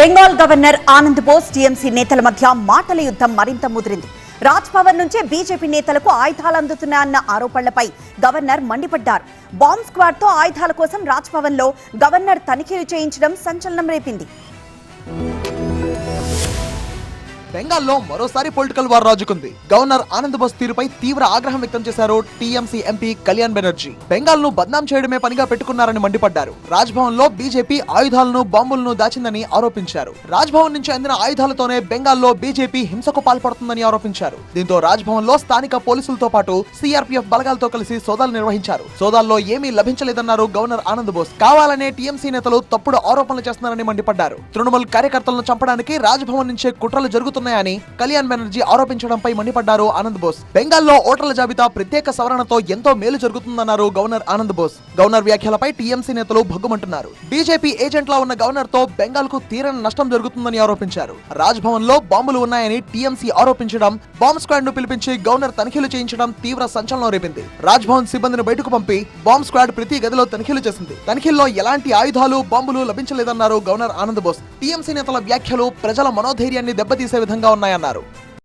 Bengal governor Anand Bose TMC నేతల మధ్య మాటల యుద్ధం మరింత ముదిరింది. రాజ్ భవన్ నుంచే బీజేపీ నేతలకు ఆయుధాలు అందుతున్నాయన్న ఆరోపణలపై గవర్నర్ మండిపడ్డారు. బాంబ్ స్క్వాడ్తో ఆయుధాల కోసం రాజ్ భవన్లో గవర్నర్ తనిఖీలు చేయించడం సంచలనం రేపింది. బెంగాల్లో మరోసారి పొలిటికల్ వార్ రాజుకుంది. గవర్నర్ ఆనంద్ బోస్ తీరుపై తీవ్ర ఆగ్రహం వ్యక్తం చేశారు టీఎంసీ ఎంపీ కళ్యాణ్ బెనర్జీ. బెంగాల్ను బద్నాం చేయడమే పనిగా పెట్టుకున్నారని మండిపడ్డారు. రాజ్భవన్లో బీజేపీ ఆయుధాలను బాంబులను దాచిందని ఆరోపించారు. రాజ్భవన్ నుంచి అందిన ఆయుధాలతోనే బెంగాల్లో బీజేపీ హింసకు పాల్పడుతుందని ఆరోపించారు. దీంతో రాజ్భవన్లో స్థానిక పోలీసులతో పాటు సిఆర్పీఎఫ్ బలగాలతో కలిసి సోదాలు నిర్వహించారు. సోదాల్లో ఏమీ లభించలేదన్నారు గవర్నర్ ఆనంద్ బోస్. కావాలనే టీఎంసీ నేతలు తప్పుడు ఆరోపణలు చేస్తున్నారని మండిపడ్డారు. తృణమూల్ కార్యకర్తలను చంపడానికి రాజ్భవన్ నుంచే కుట్రలు చేస్తున్నాయని కళ్యాణ్ బెనర్జీ ఆరోపించడంపై మండిపడ్డారు ఆనంద్ బోస్. బెంగాల్లో ఓటర్ల జాబితా ప్రత్యేక సవరణతో ఎంతో మేలు జరుగుతుందన్నారు గవర్నర్ ఆనంద్ బోస్. గవర్నర్ వ్యాఖ్యలపై టీఎంసీ నేతలు భగ్గుమంటున్నారు. బీజేపీ ఏజెంట్లా ఉన్న గవర్నర్తో బెంగాల్కు తీరని నష్టం జరుగుతుందని ఆరోపించారు. రాజ్భవన్లో బాంబులు ఉన్నాయని టీఎంసీ ఆరోపించడం బాంబ్ స్క్వాడ్ను పిలిపించి గవర్నర్ తనిఖీలు చేయించడం తీవ్ర సంచలనం రేపింది. రాజ్భవన్ సిబ్బందిని బయటకు పంపి బాంబ్ స్క్వాడ్ ప్రతి గదిలో తనిఖీలు చేసింది. తనిఖీల్లో ఎలాంటి ఆయుధాలు బాంబులు లభించలేదన్నారు గవర్నర్ ఆనంద్ బోస్. టీఎంసీ నేతల వ్యాఖ్యలు ప్రజల మనోధైర్యాన్ని దెబ్బతీసే విధంగా ఉన్నాయన్నారు.